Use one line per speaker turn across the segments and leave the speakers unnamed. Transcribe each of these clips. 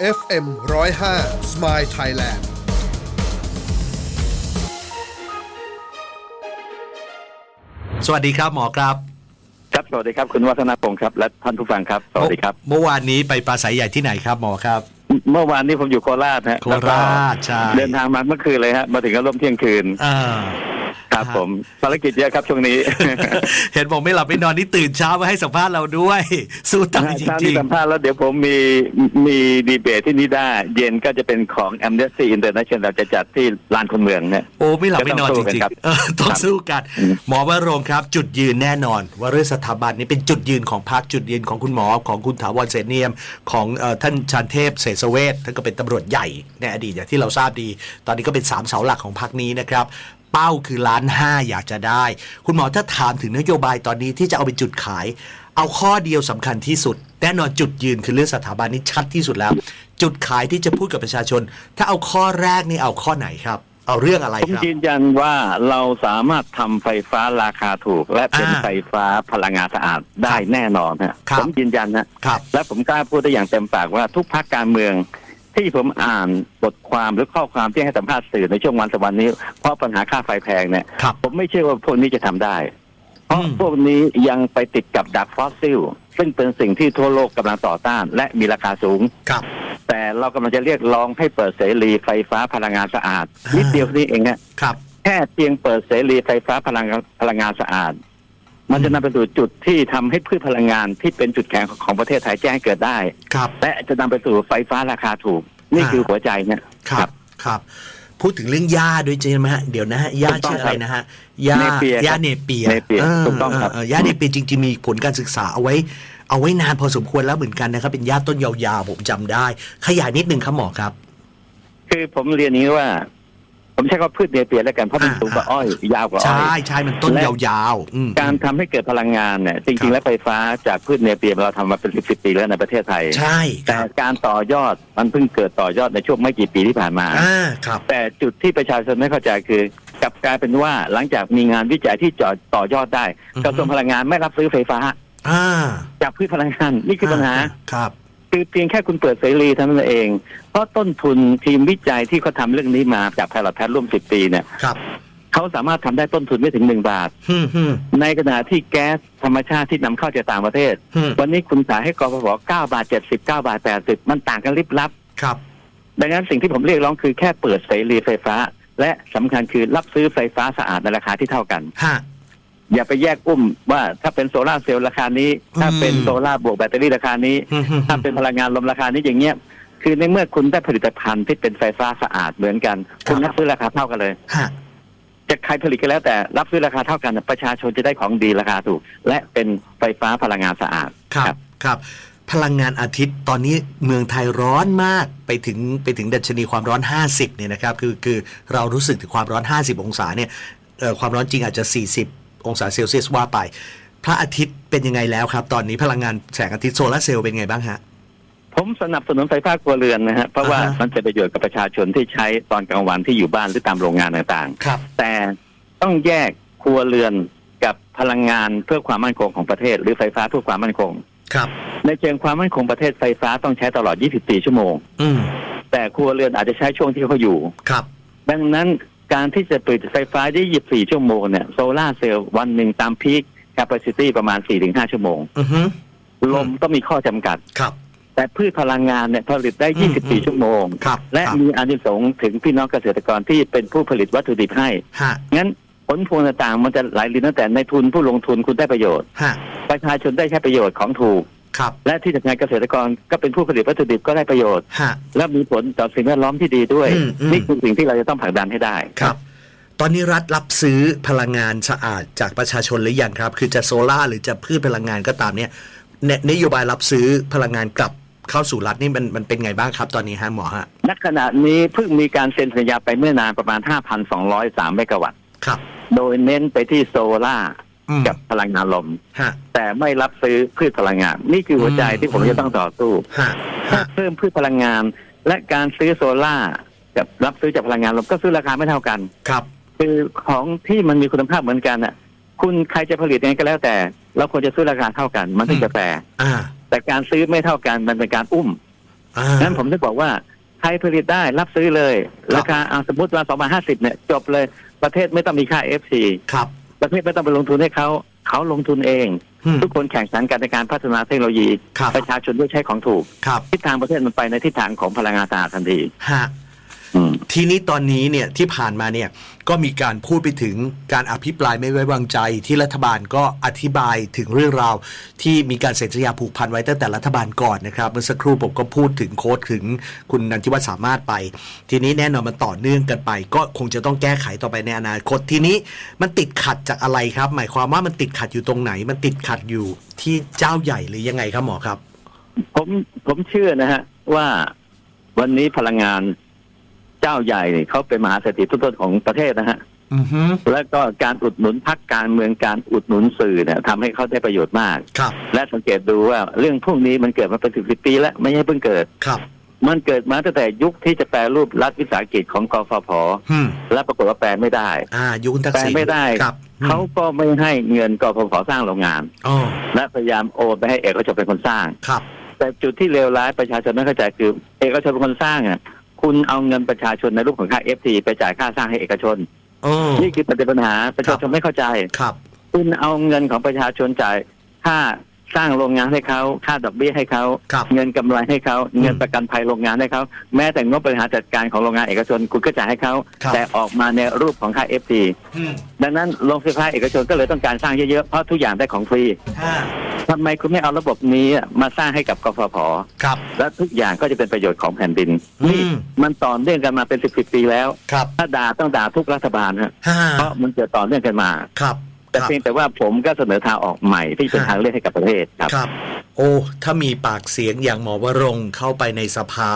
FM 105 Smile Thailand
สวัสดีครับหมอครับ
ครับ สวัสดีครับ คุณวัฒนพงศ์ครับ และท่านผู้ฟังครับ สวัสดีครับ
เมื่อวานนี้ไปปราศัยใหญ่ที่ไหไหนครับหมอครับ
เมื่อวานนี้ผมอยู่โคราชฮะ
โคราชใช่
แล้วก็เดินทางมาเมื่อคืนเลยฮะ มาถึงก็ร่วมเที่ยงคืน
อ่า
ครับ
ครับ
ผมภารกิจเยอะครับช่วงนี้
เห็นบอกไม่หลับไม่นอนนี่ตื่นเช้ามาให้สัมภาษณ์เราด้วย สู้ตายจ
เช้า
ริ
นี้
ง
สัมภาษณ์แล้วเดี๋ยวผมมีมีดีเบตที่นิด้าเย็นก็จะเป็นของ Amnesty International จะจัดที่ลานคนเมืองเนี่ย
ๆโอ้ไม่หลับไม่นอน
ก็
จ
ต้องสู้กัน
ริง
ครับ
ๆเออต้อง
ครับ
สู้กัน
อืม
หมอวรงค์ครับ จุดยืนแน่นอน ว่าเรื่องสถาบันนี้เป็นจุดยืนของพรรคจุดยืนของคุณหมอของคุณถาวรเสนเนียม ของเอ่อท่านชานเทพเสสเวทท่านก็เป็นตำรวจใหญ่ในอดีตอย่างที่เราทราบดี ตอนนี้ก็เป็นสามเสาหลักของพรรคนี้นะครับ เป้าคือล้านห้าอยากจะได้ คุณหมอถ้าถามถึงนโยบายตอนนี้ที่จะเอาไปจุดขาย เอาข้อเดียวสำคัญที่สุด แน่นอนจุดยืนคือเรื่องสถาบันนี้ชัดที่สุดแล้ว จุดขายที่จะพูดกับประชาชน ถ้าเอาข้อแรกนี่เอาข้อไหนครับ เอาเรื่องอะไร
ผม
ครับ
ยืนยันว่าเราสามารถทำไฟฟ้าราคาถูก และเป็น
อ่า
ไฟฟ้าพลังงานสะอาดได้แน่นอนฮะ
ครับ
ผมยืนยันนะ
ครับ
และผมกล้าพูดได้อย่างเต็มปากว่าทุกพักการเมือง ที่ผมอ่านบทความหรือข้อความที่ให้สัมภาษณ์สื่อในช่วงวันสองวันนี้ เพราะปัญหาค่าไฟแพงเนี่ย
ครับ
ผมไม่เชื่อว่าพวกนี้จะทำได้ เพราะ
อืม
พวกนี้ยังไปติดกับดักฟอสซิล ซึ่งเป็นสิ่งที่ทั่วโลกกำลังต่อต้าน และมีราคาสูง
ครับ
แต่เรากำลังจะเรียกร้องให้เปิดเสรีไฟฟ้าพลังงานสะอาด
อ่านิ
นิดเดียวนี้เองฮะ
ครับ
แค่เพียงเปิดเสรีไฟฟ้าพลังงานพลังงานสะอาด มันจะนำไปสู่จุดที่ทำให้พืชพลังงานที่เป็นจุดแข็งของประเทศไทยแจ้งให้เกิดได้
ครับ
และจะนำไปสู่ไฟฟ้าราคาถูก นี่
อ่า
คือหัวใจเนี่ย
ครับครับ พูดถึงเรื่องหญ้าด้วยใช่ไหมฮะเดี๋ยวนะฮะหญ้า
ถูกต้อง
ชื่ออะไรนะฮะหญ้า
เนเปีย
หญ้า
ครับ
เนเปีย
เนเปีย
อ
ถูกต้องครับ
เหญ้าเนเปียจริงๆมีผลการศึกษาเอาไว้ เอาไว้นานพอสมควรแล้วเหมือนกันนะครับ เป็นหญ้าต้นยาวๆผมจำได้ ขยายนิดนึงครับหมอครับ
คือผมเรียนอย่างนี้ว่า ผมใช้คำว่าพืชเนเปียแล้วกันเพราะมัน
อ่า
สูงกว่าอ้อย ยาวกว่าอ้
ใช่
อย
ใช่มันต้น
และ
ยาวๆอืม
การทำให้เกิดพลังงานเนี่ยจ
ครั
ริง
บ
ๆแล้วไฟฟ้าจากพืชเนเปียเราทำมาเป็นสิบสิบปีแล้วในประเทศไทย
ใช่ค
แต่
รับ
การต่อยอดมันเพิ่งเกิดต่อยอดในช่วงไม่กี่ปีที่ผ่านมา
อ่าครับ
แต่จุดที่ประชาชนไม่เข้าใจคือกลับกลายเป็นว่าหลังจากมีงานวิจัยที่จอต่อยอดได้
อือฮึ
กระทรวงพลังงานไม่รับซื้อไฟฟ้า
อ่า
จากพืชพลังงานนี่คือปัญหา
ครับ
คือเพียงแค่คุณเปิดเสรีเท่านั้นเอง เพราะต้นทุนทีมวิจัยที่เขาทำเรื่องนี้มาจากไพลอตแพทร่วมสิบปีเนี่ย
ครับ
เขาสามารถทำได้ต้นทุนไม่ถึงหนึ่งบาท
ฮึมฮึม
ในขณะที่แก๊สธรรมชาติที่นำเข้าจากต่างประเทศ
ฮึม
วันนี้คุณขายให้กฟผ9บาท70 9บาท80มันต่างกันลิบลับ
ครับ
ดังนั้นสิ่งที่ผมเรียกร้องคือแค่เปิดเสรีไฟฟ้า และสำคัญคือรับซื้อไฟฟ้าสะอาดในราคาที่เท่ากัน
ฮะ
อย่าไปแยกอุ้มว่าถ้าเป็นโซลาร์เซลล์ราคานี้ ถ้าเป็น
อืม
โซลาร์บวกแบตเตอรี่ราคานี้
ฮึมฮึม
ถ้าเป็นพลังงานลมราคานี้อย่างเงี้ยคือในเมื่อคุณได้ผลิตภัณฑ์ที่เป็นไฟฟ้าสะอาดเหมือนกัน คุณรับซื้อราคาเท่ากันเลย
ฮะ
จะใครผลิตก็แล้วแต่รับซื้อราคาเท่ากันประชาชนจะได้ของดีราคาถูก และเป็นไฟฟ้าพลังงานสะอาด
ครับครับ พลังงานอาทิตย์ตอนนี้เมืองไทยร้อนมากไปถึงไปถึงดัชนีความร้อน 50เนี่ยนะครับ คือคือเรารู้สึกถึงความร้อน 50 องศาเนี่ยเอ่อความร้อนจริงอาจจะ 40 องศาเซลเซียสว่าไป พระอาทิตย์เป็นยังไงแล้วครับ ตอนนี้พลังงานแสงอาทิตย์โซลาร์เซลล์เป็นไงบ้างฮะ
ผมสนับสนุนไฟฟ้าครัวเรือนนะฮะเพราะว่า
อ่าฮะ
มันจะประโยชน์กับประชาชนที่ใช้ตอนกลางวันที่อยู่บ้านหรือตามโรงงานต่าง
ครับ
ๆแต่ต้องแยกครัวเรือนกับพลังงานเพื่อความมั่นคงของประเทศ หรือไฟฟ้าเพื่อความมั่นคง
ครับ
ในเชิงความมั่นคงประเทศไฟฟ้าต้องใช้ตลอด 24 ชั่วโมง
อืม
แต่ครัวเรือนอาจจะใช้ช่วงที่เขาอยู่
ครับ
ดังนั้น การที่จะผลิตไฟฟ้าได้ 24 ชั่วโมงเนี่ยโซลาร์เซลล์วันหนึ่งตามพีคแคปซิตี้ประมาณ 4-5 ชั่วโมง
อือฮึ
ลมต้องมีข้อจำกัด
ครับ
แต่พืชพลังงานเนี่ยผลิตได้
อืมอืม
24 ชั่วโมง
ครับ
และ
ครับ
มีอานิสงส์ถึงพี่น้องเกษตรกรที่เป็นผู้ผลิตวัตถุดิบให้
ฮะ
งั้นผลพวงต่างๆ มันจะไหลลินตั้งแต่ในทุนผู้ลงทุนคุณได้ประโยชน์
ฮะ
ประชาชนได้แค่ประโยชน์ของถูก
ครับ
และที่สำคัญเกษตรกรก็เป็นผู้ผลิตวัตถุดิบก็ได้ประโยชน์
ฮะ
และมีผลต่อสิ่งแวดล้อมที่ดีด้วย
อืมอืม
นี่คือสิ่งที่เราจะต้องผลักดันให้ได้
ครับ ตอนนี้รัฐรับซื้อพลังงานสะอาดจากประชาชนหรือยังครับ คือจะโซล่าร์หรือจะพืชพลังงานก็ตามเนี่ยเนนโยบายรับซื้อพลังงานกลับเข้าสู่รัฐนี่มันมันเป็นไงบ้างครับ ตอนนี้ฮะหมอฮะ
ณขณะนี้เพิ่งมีการเซ็นสัญญาไปเมื่อนานประมาณ 5,203 เมกะวัตต์
ครับ
โดยเน้นไปที่โซล่าร์
อืม
กับพลังงานลม
ฮะ
แต่ไม่รับซื้อพืชพลังงาน นี่คือหัวใจ
อืม
ที่ผมจะต้องต่อสู้
ฮะ
ถ้า
ฮะ
เพิ่มพืชพลังงาน และการซื้อโซล่าร์กับรับซื้อจากพลังงานลมก็ซื้อราคาไม่เท่ากัน
ครับ
คือของที่มันมีคุณภาพเหมือนกันน่ะ คุณใครจะผลิตยังไงก็แล้วแต่ เราควรจะซื้อราคาเท่ากัน มันถึงจะแฟร์
อ่า
แต่การซื้อไม่เท่ากันมันเป็นการอุ้ม
อ่า
นั้นผมจะบอกว่าใครผลิตได้รับซื้อเลย
ครับ
ราคาเอาสมมติว่าสองพันห้าสิบเนี่ยจบเลยประเทศไม่ต้องมีค่า FC
ครับ
ประเทศไม่ต้องไปลงทุนให้เขาเขาลงทุนเอง
อืม
ทุกคนแข่งขันกันในการพัฒนาเทคโนโลยี
ครับ
ประชาชนด้วยใช้ของถูก
ครับ
ทิศทางประเทศมันไปในทิศทางของพลังงานสะอาดทันที
ฮะ
อืม
ทีนี้ตอนนี้เนี่ยที่ผ่านมาเนี่ยก็มีการพูดไปถึงการอภิปรายไม่ไว้วางใจ ที่รัฐบาลก็อธิบายถึงเรื่องราว ที่มีการเซ็นสัญญาผูกพันไว้ตั้งแต่รัฐบาลก่อนนะครับเมื่อสักครู่ผมก็พูดถึงโค้ดถึงคุณนันทิวัฒน์สามารถไป ทีนี้แน่นอนมันต่อเนื่องกันไป ก็คงจะต้องแก้ไขต่อไปในอนาคตทีนี้มันติดขัดจากอะไรครับ หมายความว่ามันติดขัดอยู่ตรงไหน มันติดขัดอยู่ที่เจ้าใหญ่หรือยังไงครับหมอครับ
ผมผมเชื่อนะฮะว่าวันนี้พลังงาน เจ้าใหญ่เนี่ยเขาเป็นมหาเศรษฐีต้นๆของประเทศนะฮะ
อือฮึ
แล้วก็การอุดหนุนพักการเมืองการอุดหนุนสื่อเนี่ยทำให้เขาได้ประโยชน์มาก
ครับ
และสังเกตดูว่าเรื่องพวกนี้มันเกิดมาเป็นสิบสิบปีแล้วไม่ใช่เพิ่งเกิด
ครับ
มันเกิดมาตั้งแต่ยุคที่จะแปลรูปรัฐวิสาหกิจของกฟผ
อืม
และปรากฏว่าแปลไม่ได้
อ่า ยุคคุณทัก
แปล
ษิณ
ไม่ได้
ครับอืม
เขาก็ไม่ให้เงินกฟผสร้างโรงงาน
อ๋อ
และพยายามโอนไปให้เอกชนเป็นคนสร้าง
ครับ
แต่จุดที่เลวร้ายประชาชนไม่เข้าใจคือ เอกชนเป็นคนสร้างอะ คุณเอาเงินประชาชนในรูปของค่าเอฟทีไปจ่ายค่าสร้างให้เอกชน
อ๋อ
นี่คือประเด็นปัญหาประชาชนไม่เข้าใจ
ครับ
คุณเอาเงินของประชาชนจ่ายค่า สร้างโรงงานให้เขาค่าดอกเบี้ยให้เขา
ครับ
เงินกำไรให้เขา
อืม
เงินประกันภัยโรงงานให้เขาแม้แต่งบบริหารจัดการของโรงงานเอกชนคุณก็จ่ายให้เขา
ครับ
แต่ออกมาในรูปของค่าเอฟที
อืม
ดังนั้นโรงไฟฟ้าเอกชนก็เลยต้องการสร้างเยอะๆเพราะทุกอย่างได้ของฟรี
ห้า
ทำไมคุณไม่เอาระบบนี้มาสร้างให้กับกฟผ
ครับ
และทุกอย่างก็จะเป็นประโยชน์ของแผ่นดิน
อืม
นี่มันต่อเนื่องกันมาเป็นสิบสิบปีแล้ว
ครับ
ถ้าด่าต้องด่าทุกรัฐบาลฮะ
ห้า
เพราะมันเกิดต่อเนื่องกันมา
ครับ
แต่
ครับ
เพียงแต่ว่าผมก็เสนอทางออกใหม่ที่เป็น
ฮะ
ทางเลือกให้กับประเทศครับ
ครับ โอ้ ถ้ามีปากเสียงอย่างหมอวรงค์เข้าไปในสภา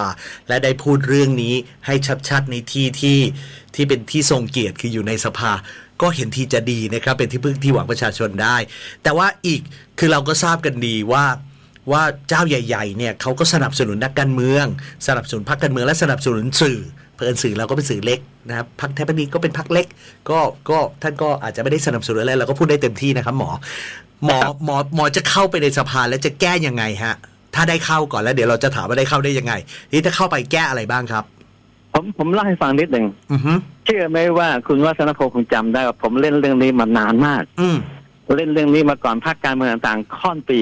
และได้พูดเรื่องนี้ให้ชัดๆในที่ที่ที่เป็นที่ทรงเกียรติคืออยู่ในสภา ก็เห็นทีจะดีนะครับ เป็นที่พึ่งที่หวังประชาชนได้ แต่ว่าอีกคือเราก็ทราบกันดีว่าว่าเจ้าใหญ่ ๆ เนี่ยเขาก็สนับสนุนนักการเมือง สนับสนุนพรรคการเมืองและสนับสนุนสื่อ เพิ่นสื่อเราก็เป็นสื่อเล็กนะครับพรรคไทยพักดีก็เป็นพรรคเล็ก ก็ก็ท่านก็อาจจะไม่ได้สนับสนุนอะไรเราก็พูดได้เต็มที่นะครับหมอ หมอหมอหมอจะเข้าไปในสภาแล้วจะแก้ยังไงฮะ ถ้าได้เข้าก่อนแล้วเดี๋ยวเราจะถามว่าได้เข้าได้ยังไงนี่ถ้าเข้าไปแก้อะไรบ้างครับ
ผมผมเล่าให้ฟังนิดหนึ่ง
อือฮึ
เชื่อไหมว่าคุณวัฒนพงศ์คงจำได้ว่าผมเล่นเรื่องนี้มานานมาก
อืม
เล่นเรื่องนี้มาก่อนภาคการเมืองต่างๆค่อนปี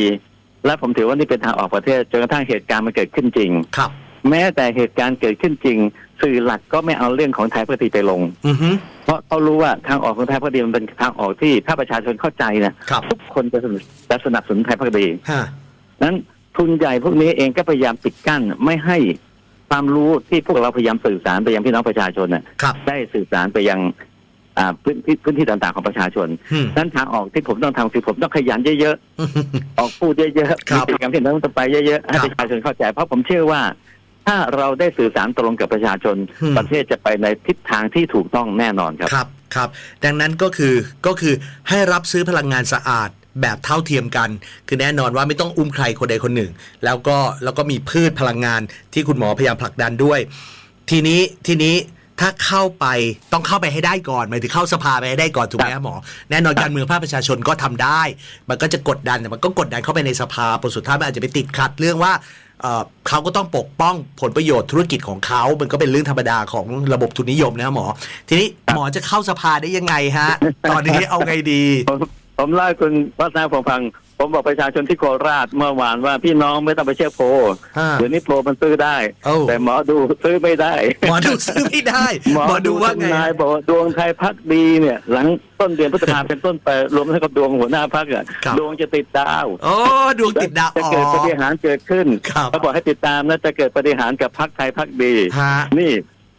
และผมถือว่านี่เป็นทางออกประเทศจนกระทั่งเหตุการณ์มันเกิดขึ้นจริง
ครับ
แม้แต่เหตุการณ์เกิดขึ้นจริง สื่อหลักก็ไม่เอาเรื่องของไทยพักดีไปลง
อือฮึ
เพราะเขารู้ว่าทางออกของไทยพักดีมันเป็นทางออกที่ถ้าประชาชนเข้าใจนะครับ ทุกคนจะสนับจะสนับสนุนไทยพักดี
ฮะ
นั้นทุนใหญ่พวกนี้เองก็พยายามปิดกั้นไม่ให้ความรู้ที่พวกเราพยายามสื่อสารไปยังพี่น้องประชาชนน่ะ
ครับ
ได้สื่อสารไปยังอ่าพื้นที่พื้นที่ต่างๆของประชาชน
อืม
นั้นทางออกที่ผมต้องทำคือผมต้องขยันเยอะๆออกพูดเยอะๆ
ครั
มี
บ
กิจกรรมที่น้องต้องไปเยอะๆให้
ครับ
ประชาชนเข้าใจเพราะผมเชื่อว่า ถ้าเราได้สื่อสารตรงกับประชาชน
อืม
ประเทศจะไปในทิศทางที่ถูกต้องแน่นอนครับ
ครับครับ ดังนั้นก็คือก็คือให้รับซื้อพลังงานสะอาดแบบเท่าเทียมกัน คือแน่นอนว่าไม่ต้องอุ้มใครคนใดคนหนึ่ง แล้วก็แล้วก็มีพืชพลังงานที่คุณหมอพยายามผลักดันด้วย ทีนี้ทีนี้ถ้าเข้าไปต้องเข้าไปให้ได้ก่อนหมายถึงเข้าสภาไปให้ได้ก่อนถูกไหมครับหมอแน่นอนการเมืองภาคประชาชนก็ทำได้ มันก็จะกดดันแต่มันก็กดดันเข้าไปในสภาผลสุดท้ายมันอาจจะไปติดขัดเรื่องว่า เอ่อเขาก็ต้องปกป้องผลประโยชน์ธุรกิจของเขา มันก็เป็นเรื่องธรรมดาของระบบทุนนิยมนะหมอ ทีนี้หมอจะเข้าสภาได้ยังไงฮะ ตอนนี้เอาไงดี
ผมผมเล่าให้คุณวัฒนาผมฟัง ผมบอกประชาชนที่โคราชเมื่อวานว่าพี่น้องไม่ต้องไปเชื่อโพล
อ่า
เดี๋ยวนี้โพลมันซื้อได้
เอ้า
แต่หมอดูซื้อไม่ได้
หมอดูซื้อไม่ได้
หมอ
หมอดูว่าไง
ทำนายบอกว่าดวงไทยพักดีเนี่ย หลังต้นเดือนพฤษภาเป็นต้นไปรวมทั้งกับดวงหัวหน้าพักอะ
ครับ
ดวงจะติดดาว
โอ้ดวงติดดาว
จะ
อ๋อ
เกิดปฏิหารย์เกิดขึ้น
ครับ
เขาบอกให้ติดตามนะจะเกิดปฏิหารย์กับพักไทยพักดี
ฮะ
นี่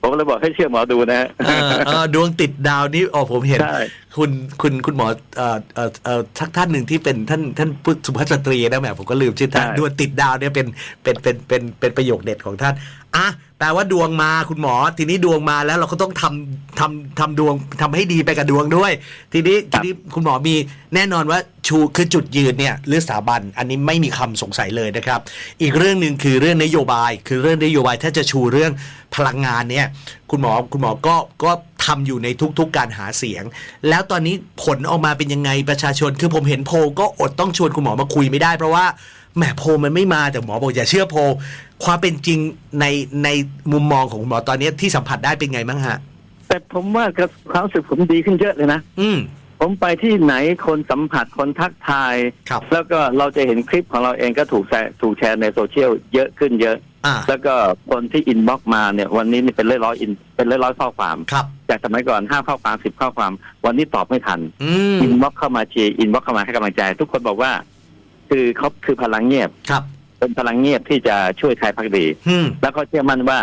ผมเลยบอกให้เชื่อหมอดูนะฮะ
เออเออดวงติดดาวนี่อ๋อผมเห็น
ใช่
คุณคุณคุณหมอเอ่อเอ่อเอ่อทักท่านหนึ่งที่เป็นท่านท่านผู้สุภาพสตรีนะแหมผมก็ลืมชื่อท่าน
ใช่
ดวงติดดาวเนี่ยเป็นเป็นเป็นเป็นเป็นประโยคเด็ดของท่านอะแป ลว่าดวงมาคุณหมอ ทีนี้ดวงมาแล้วเราก็ต้องทำทำทำดวงทำให้ดีไปกับดวงด้วย ทีนี้ทีนี้คุณหมอมีแน่นอนว่าชูคือจุดยืนเนี่ยเรื่องสถาบัน อันนี้ไม่มีคำสงสัยเลยนะครับ อีกเรื่องหนึ่งคือเรื่องนโยบาย คือเรื่องนโยบายถ้าจะชูเรื่องพลังงานเนี่ยคุณหมอคุณหมอก็ก็ทำอยู่ในทุกๆการหาเสียง แล้วตอนนี้ผลออกมาเป็นยังไงประชาชน คือผมเห็นโพลก็อดต้องชวนคุณหมอมาคุยไม่ได้เพราะว่า แหมโพลมันไม่มาแต่หมอบอกอย่าเชื่อโพลความเป็นจริงในในมุมมองของหมอตอนนี้ที่สัมผัสได้เป็นไงบ้างฮะ
แต่ผมว่ากับความรู้สึกผมดีขึ้นเยอะเลยนะ
อืม
ผมไปที่ไหนคนสัมผัสคนทักทาย
ครับ
แล้วก็เราจะเห็นคลิปของเราเองก็ถูกแชร์ถูกแชร์ในโซเชียลเยอะขึ้นเยอะ
อ่า
แล้วก็คนที่อินบ็อกมาเนี่ย วันนี้นี่เป็นร้อยร้อยๆอินเป็นร้อยร้อยๆข้อความ
ครับ
จากสมัยก่อนห้าข้อความสิบข้อความ วันนี้ตอบไม่ทัน
อืม
อินบ็อกเข้ามาเชียร์อินบ็อกเข้ามาให้กำลังใจ ทุกคนบอกว่า คือเขาคือพลังเงียบ
ครับ
เป็นพลังเงียบที่จะช่วยไทยพักดี
อืม
แล้วก็เชื่อมั่นว่า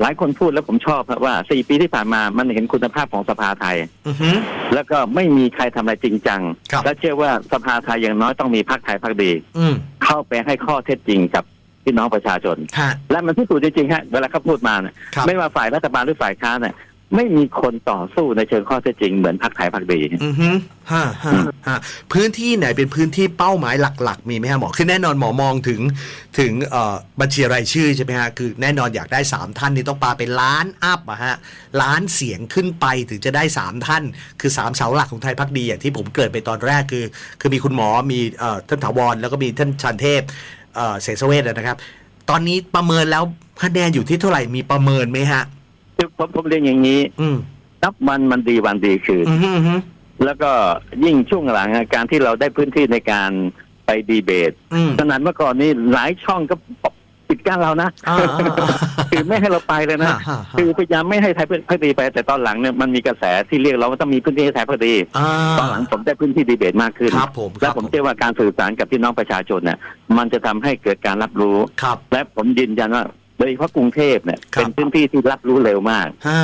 หลายคนพูดแล้วผมชอบครับว่าสี่ปีที่ผ่านมามันเห็นคุณภาพของสภาไทย
อือฮึ
แล้วก็ไม่มีใครทำอะไรจริงจัง
ครับ
และเชื่อว่าสภาไทยอย่างน้อยต้องมีพรรคไทยพรรคดี
อืม
เข้าไปให้ข้อเท็จจริงกับพี่น้องประชาชน
ฮะ
และมันพิสูจน์จริงๆฮะเวลาเขาพูดมาเนี่ย
ครับ
ไม่ว่าฝ่ายรัฐบาลหรือฝ่ายค้านเนี่ย ไม่มีคนต่อสู้ในเชิงข้อเท็จจริงเหมือนพรรคไทยพรรคดี
อือฮึฮะฮะฮะพื้นที่ไหนเป็นพื้นที่เป้าหมายหลัก ๆ มีไหมฮะหมอคือแน่นอนหมอมองถึงถึงเอ่อบัญชีรายชื่อใช่ไหมฮะคือแน่นอนอยากได้ 3 ท่านนี่ต้องปาเป็นล้านอัพอะฮะล้านเสียงขึ้นไปถึงจะได้ 3 ท่าน คือ 3 เสาหลักของไทยพักดีอย่างที่ผมเกริดไปตอนแรกคือ คือมีคุณหมอมีเอ่อท่านถาวรแล้วก็มีท่านชันเทพเอ่อเสษเวชนะครับ ตอนนี้ประเมินแล้วคะแนนอยู่ที่เท่าไหร่มีประเมินไหมฮะ
คือผมผมเรียนอย่างนี้
อืม
นับวันมันดีวันดีคืน
อือฮึอือฮึ
แล้วก็ยิ่งช่วงหลังอะการที่เราได้พื้นที่ในการไปดีเบต
อืม
ขนาดเมื่อก่อนนี้หลายช่องก็ปิดกั้นเรานะ
อ่าอ่าอ่า
คือไม่ให้เราไปเลยนะ
ฮะฮะฮะ
คือพยายามไม่ให้ไทยพักดีไป แต่ตอนหลังเนี่ยมันมีกระแสที่เรียกเราว่าต้องมีพื้นที่ให้ไทยพักดี
อ่า
ตอนหลังผมได้พื้นที่ดีเบตมากขึ้น
ครับผมค
และ
รับ
ผมเชื่อว่าการสื่อสารกับพี่น้องประชาชนเนี่ยมันจะทำให้เกิดการรับรู้
ครับ
และผมยืนยันว่า โดยเฉพาะกรุงเทพเนี่ย
ครับ
เป็นพื้นที่ที่รับรู้เร็วมาก
ห้า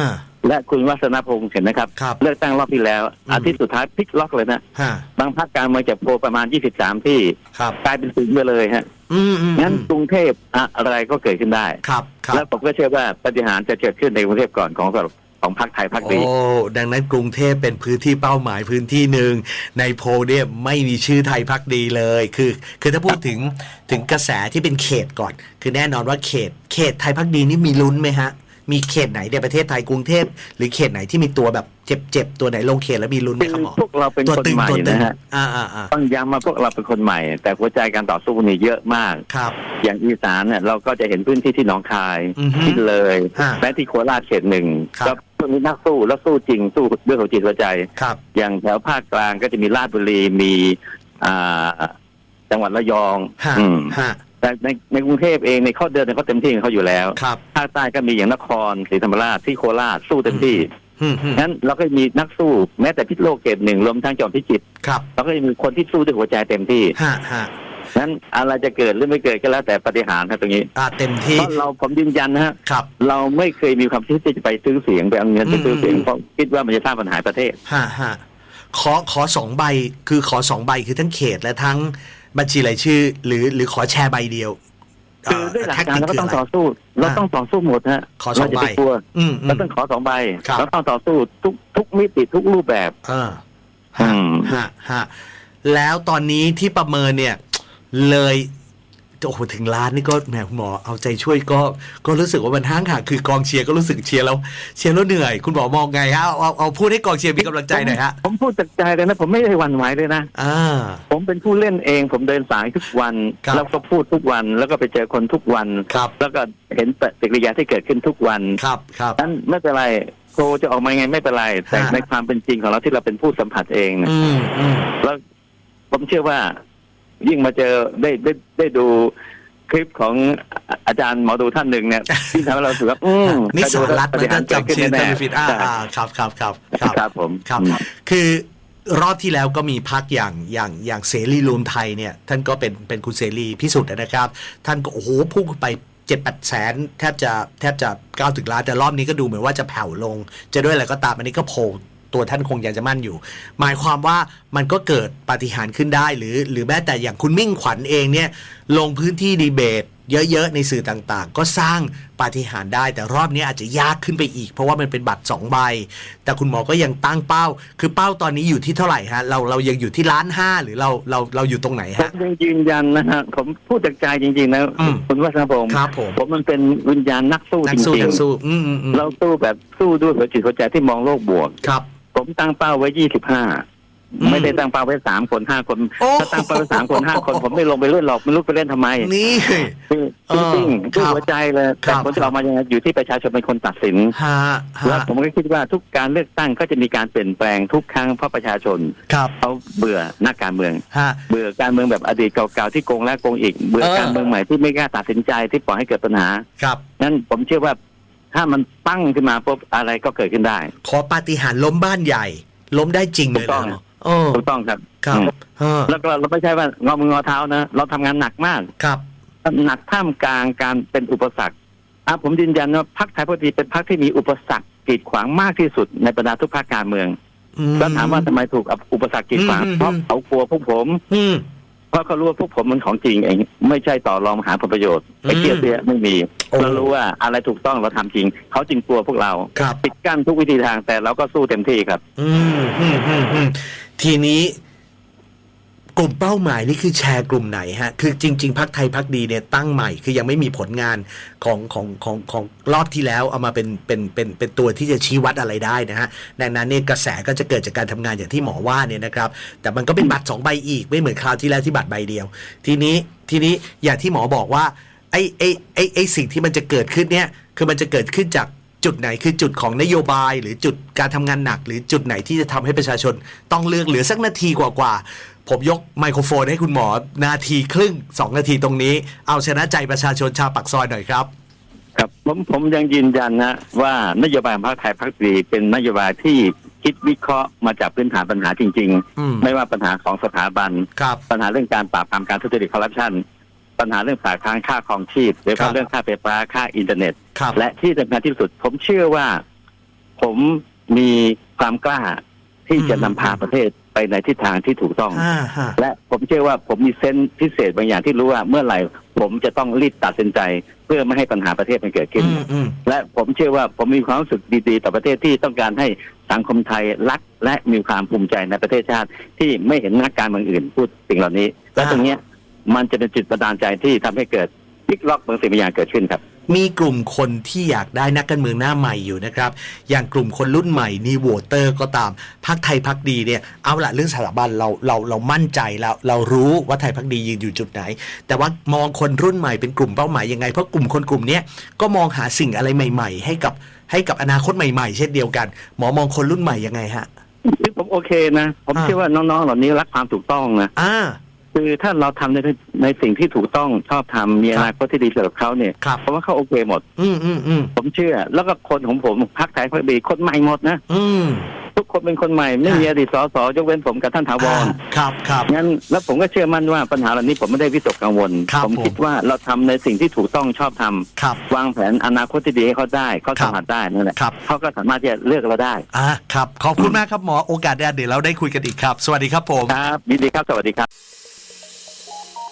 และคุณวัฒนพงศ์เห็นนะครับ
ครับ
เลือกตั้งรอบที่แล้ว
อืม
อาทิตย์สุดท้ายพลิกล็อกเลยนะ
ห้า
บางพรรคการเมืองจากโพลประมาณ 23 ที่
ครับ
กลายเป็นศูนย์ไปเลยฮะ
อืมอืม
งั้นกรุงเทพอะไรก็เกิดขึ้นได้
ครับ ครับ
แล้วผมก็เชื่อว่าปฏิหารย์จะเกิดขึ้นในกรุงเทพก่อนของ ของพรรคไทยพรรคดี
โอ้ดังนั้นกรุงเทพเป็นพื้นที่เป้าหมายพื้นที่หนึ่งในโพลเนี่ยไม่มีชื่อไทยพักดีเลย คือ คือถ้าพูดถึงถึงกระแสที่เป็นเขตก่อน คือแน่นอนว่าเขต เขตไทยพักดีนี่มีลุ้นไหมฮะ มีเขตไหนในประเทศไทยกรุงเทพหรือเขตไหนที่มีตัวแบบเจ็บๆตัวไหนลงเขตแล้วมีลุ้นไหม
คือ
ครับหมอ
พวกเราเป็น
ตัว
คน
ตึง
ใหม่
ตัวตึง
นะฮะ
อ่าอ่าอ่า
ต้องย้ำมาพวกเราเป็นคนใหม่ แต่หัวใจการต่อสู้นี่เยอะมาก
ครับ
อย่างอีสานเนี่ยเราก็จะเห็นพื้นที่ที่หนองคาย
อือฮึ
ที่เลย
ฮะ
และที่โคราชเขตหนึ่ง
ครับ
ก็ พวกนี้นักสู้แล้วสู้จริงสู้ด้วยหัวจิตหัวใจ
ครับ
อย่างแถวภาคกลางก็จะมีราชบุรีมีอ่าจังหวัดระยอง
ฮะ
อืม
ฮะ
แต่ในในกรุงเทพเองในข้อเดินเนี่ยเขาเต็มที่ของเขาอยู่แล้ว
ครับ
ภาคใต้ก็มีอย่างนครศรีธรรมราชที่โคราชสู้เต็มที่
อืมอืม
งั้นเราก็มีนักสู้แม้แต่พิษณุโลกเขตหนึ่งรวมทั้งจังหวัดพิจิตร
ครับ
เราก็จะมีคนที่สู้ด้วยหัวใจเต็มที่
ฮะ ฮะ
งั้นอะไรจะเกิดหรือไม่เกิดก็แล้วแต่ปฏิหารย์ครับตรงนี้
อ่าเต็มที่
เพราะเราผมยืนยันนะฮะ
ครับ
เราไม่เคยมีความคิดที่จะไปซื้อเสียงไปเอาเงินไปซื้อเสียง
อืม
เพราะคิดว่ามันจะสร้างปัญหาประเทศ
ฮะฮะขอขอสองใบคือขอสองใบคือทั้งเขตและทั้งบัญชีรายชื่อ หรือหรือขอแชร์ใบเดียว
คือด้วยหลักการเราก็ต้อง
เต่
อสู้เราต้องต่อสู้หมดฮะ
ขอสอง
เราจะ
ใบ
ไปกลัว
อืมอื
เรา
ม
ต้องขอสองใบ
ครับ
เราต้องต่อสู้ทุกทุกมิติทุกรูปแบบ
เออ
อื
ฮะ
ม
ฮะฮะแล้วตอนนี้ที่ประเมินเนี่ย เลยโอ้โหถึงล้านนี่ก็แหมคุณหมอเอาใจช่วยก็ก็รู้สึกว่ามันห้างห่างคือกองเชียร์ก็รู้สึกเชียร์แล้วเชียร์แล้วเหนื่อย คุณหมอมองไงฮะเอาเอาเอาพูดให้กองเชียร์มีกำลังใจหน่อยฮะ
ผมพูดจากใจเลยนะ ผมไม่ได้หวั่นไหวเลยนะ
อ่า
ผมเป็นผู้เล่นเอง ผมเดินสายทุกวัน
ครับ
แล้วก็พูดทุกวันแล้วก็ไปเจอคนทุกวัน
ครับ
แล้วก็เห็นปฏิกิริยาที่เกิดขึ้นทุกวัน
ครับครับ
นั้นไม่เป็นไรโคจะออกมายังไงไม่เป็นไรแต่
ฮะ
ในความเป็นจริงของเราที่เราเป็นผู้สัมผัสเองเนี่ย
อืมอืม
แล้วผมเชื่อว่า ยิ่งมาเจอได้ได้ได้ดูคลิปของอาจารย์หมอดูท่านหนึ่งเนี่ยที่ทำให้เรารู้สึกว่าอืม
นี่สารัฐ
ป
มัน
ฏิหา
จะ
รย์เกิด
จำชื่อ
ขึ้น
ท่า
แน่
นผิดอ่า
ใช่
อ่าครับครับครับครับ
ครับผม
ครับ
อืม
คือรอบที่แล้วก็มีพักอย่างอย่างอย่างเสรีรวมไทยเนี่ยท่านก็เป็นเป็นคุณเสรีพิสุทธิ์นะครับ ท่านก็โอ้โหพุ่งไปเจ็ดแปดแสนแทบจะแทบจะเก้าถึงล้านแต่รอบนี้ก็ดูเหมือนว่าจะแผ่วลง จะด้วยอะไรก็ตามอันนี้ก็โผล่ ตัวท่านคงยังจะมั่นอยู่ หมายความว่ามันก็เกิดปาฏิหารย์ขึ้นได้ หรือ หรือแม้แต่อย่างคุณมิ่งขวัญเองเนี่ยลงพื้นที่ดีเบตเยอะ ๆ ในสื่อต่างๆ ก็สร้างปาฏิหาริย์ได้ แต่รอบนี้อาจจะยากขึ้นไปอีก เพราะว่ามันเป็นบัตรสองใบ แต่คุณหมอก็ยังตั้งเป้า คือเป้าตอนนี้อยู่ที่เท่าไหร่ฮะ เราเรายังอยู่ที่ล้านห้าหรือเราเราเราอยู่ตรงไหน
ผม
ฮะ
ยังยืนยันนะฮะผมพูดจากใจจริง ๆ นะ
อืม
คุณวัฒนพงศ์
ครับผม
ผมมันเป็นวิญญาณนักสู้
นั
จ
กสู้
ริง
นักสู้อืมอืมอืม
ๆ เราสู้แบบสู้ด้วยหัวจิตหัวใจที่มองโลกบวก
ครับ
ผมตั้งเป้าไว้25
อืม
ไม่ได้ตั้งเป้าไว้สามคนห้าคน
โอ้
ถ้าตั้งเป้าไว้สามคนห้าคน ผมไม่ลงไปเล่นหรอกไม่รู้ไปเล่นทำไม
นี่
คือ
เอ
จ
อ
ริงๆคือ
ครับ
หัวใจเลย
ครั
แต่
บ
ผลจะออกมายังไงอยู่ที่ประชาชนเป็นคนตัดสิน
ฮะ
แล้ว
ฮะ
ผมก็คิดว่าทุกการเลือกตั้งก็จะมีการเปลี่ยนแปลงทุกครั้งเพราะประชาชน
ครับ
เขาเบื่อนักการเมือง
ฮะ
เบื่อการเมืองแบบอดีตเก่าๆที่โกงและโกงอีก เบื่อ
เออ
การเมืองใหม่ที่ไม่กล้าตัดสินใจที่ปล่อยให้เกิดปัญหา
ครับ
นั้นผมเชื่อว่า ถ้ามันตั้งขึ้นมาปุ๊บอะไรก็เกิดขึ้นได้
ขอปาฏิหาริย์ล้มบ้านใหญ่ ล้มได้จริงเลย
ถูกต้อง
เหรอโอ้
ถูกต้องครับ
ครับ
อืม
ฮะ
แล้วก็เราไม่ใช่ว่างอมืองอเท้านะ เราทำงานหนักมาก
ครับ
หนักท่ามกลางการเป็นอุปสรรคอะผมยืนยันว่าพรรคไทยพักดีเป็นพรรคที่มีอุปสรรคกีดขวางมากที่สุดในบรรดาทุกพรรคการเมือง
อื
แล้วถามว่าทำไมถูกอุปสรรคกีดขวาง
อืม
เพราะเขากลัวพวกผม
อืม
เพราะเขารู้ว่าพวกผมมันของจริงเอง ไม่ใช่ต่อรองหาผลประโยชน์ไปเกลียดเสียไม่มี
โอ้
เรารู้ว่าอะไรถูกต้องเราทำจริง เขาจึงกลัวพวกเรา
ครับ
ปิดกั้นทุกวิธีทางแต่เราก็สู้เต็มที่ครับ
อืมอืมอืมอืมทีนี้ กลุ่มเป้าหมายนี่คือแชร์กลุ่มไหนฮะ คือจริง ๆพักไทยพักดีเนี่ยตั้งใหม่คือยังไม่มีผลงานของของของของรอบที่แล้วเอามาเป็นเป็นเป็นเป็นตัวที่จะชี้วัดอะไรได้นะฮะดังนั้นเนี่ยกระแสก็จะเกิดจากการทำงานอย่างที่หมอว่าเนี่ยนะครับ แต่มันก็เป็นบัตรสองใบอีกไม่เหมือนคราวที่แล้วที่บัตรใบเดียว ทีนี้ทีนี้อย่างที่หมอบอกว่าไอ้ไอ้ไอ้ไอ้สิ่งที่มันจะเกิดขึ้นเนี่ยคือมันจะเกิดขึ้นจากจุดไหนคือจุดของนโยบายหรือจุดการทำงานหนัก หรือจุดไหนที่จะทำให้ประชาชนต้องเลือกเหลือสักนาทีกว่าๆ ผมยกไมโครโฟนให้คุณหมอนาทีครึ่งสองนาทีตรงนี้ เอาชนะใจประชาชนชาวปากซอยหน่อยครับ
ครับผมผมยังยืนยันนะว่านโยบายของพรรคไทยพักดีเป็นนโยบายที่คิดวิเคราะห์มาจากพื้นฐานปัญหาจริง
อืม
ๆไม่ว่าปัญหาของสถาบัน
ครับ
ปัญหาเรื่องการปราบปรามการทุจริตคอร์รัปชันปัญหาเรื่องปากค้างค่าครองชีพโดยเฉ
ครั
พาะ
บ
เรื่องค่าไฟฟ้าค่าอินเทอร์เน็ต
ครับ
และที่สำคัญที่สุด ผมเชื่อว่า ผมมีความกล้าที่จะนำพาประเทศ ไปในทิศทางที่ถูกต้อง
อ่าฮะ
และผมเชื่อว่าผมมีเซนส์พิเศษบางอย่างที่รู้ว่าเมื่อไหร่ผมจะต้องรีบตัดสินใจ เพื่อไม่ให้ปัญหาประเทศมันเกิดขึ้น
อืมอืม
และผมเชื่อว่าผมมีความรู้สึกดีๆ ต่อประเทศที่ต้องการให้สังคมไทยรัก และมีความภูมิใจในประเทศชาติ ที่ไม่เห็นนักการเมืองอื่นพูดสิ่งเหล่านี้ และตรงเนี้ยมันจะเป็นจุดประดานใจที่ทำให้เกิดพลิกล็อกบางสิ่งบางอย่างเกิดขึ้นครับ
มีกลุ่มคนที่อยากได้นักการเมืองหน้าใหม่อยู่นะครับ อย่างกลุ่มคนรุ่นใหม่นี่โหวตเตอร์ก็ตามพักไทยพักดีเนี่ยเอาละเรื่องสถาบันเราเราเรามั่นใจแล้วเรารู้ว่าไทยพักดียืนอยู่จุดไหน แต่ว่ามองคนรุ่นใหม่เป็นกลุ่มเป้าหมายยังไงเพราะกลุ่มคนกลุ่มเนี้ยก็มองหาสิ่งอะไรใหม่ ๆ ให้กับให้กับอนาคตใหม่ๆ เช่นเดียวกัน หมอมองคนรุ่นใหม่ยังไงฮะ
ซึ่งผมโอเคนะ ผม
อ่า
เชื่อว่าน้องๆเหล่านี้รักความถูกต้องนะ
อ่า
คือถ้าเราทำในในสิ่งที่ถูกต้องชอบทำมี
ค
อ
รับ
นาคตที่ดีสำหรับเขาเนี่ย
ครับ
เพราะว่าเขาโอเคหมด
อืมอืมอืม
ผมเชื่อ แล้วก็คนของผมพักไทยพักดีคนใหม่หมดนะ
อืม
ทุกคนเป็นคนใหม่ไม่มีอดีตสสยกเว้นผมกับท่านถาวร
อ่าครับครับ
งั้นแล้วผมก็เชื่อมั่นว่าปัญหาเหล่านี้ผมไม่ได้วิตกกังวล
ครับ
ผม
ผม
คิดว่าเราทำในสิ่งที่ถูกต้องชอบทำ
ครับ
วางแผนอนาคตที่ดีให้เขาได้เขา
ครั
สั
บ
มผัสได้นั่นแหละ
ครับ
เขาก็สามารถที่จะเลือกเราได้
อ่าครับขอบคุณมากครับหมอโอกาสหน้าเดี๋ยวเราได้คุยกันอีกครับ สวัสดีครับผม
ครับยินดีครับสวัสดีครับ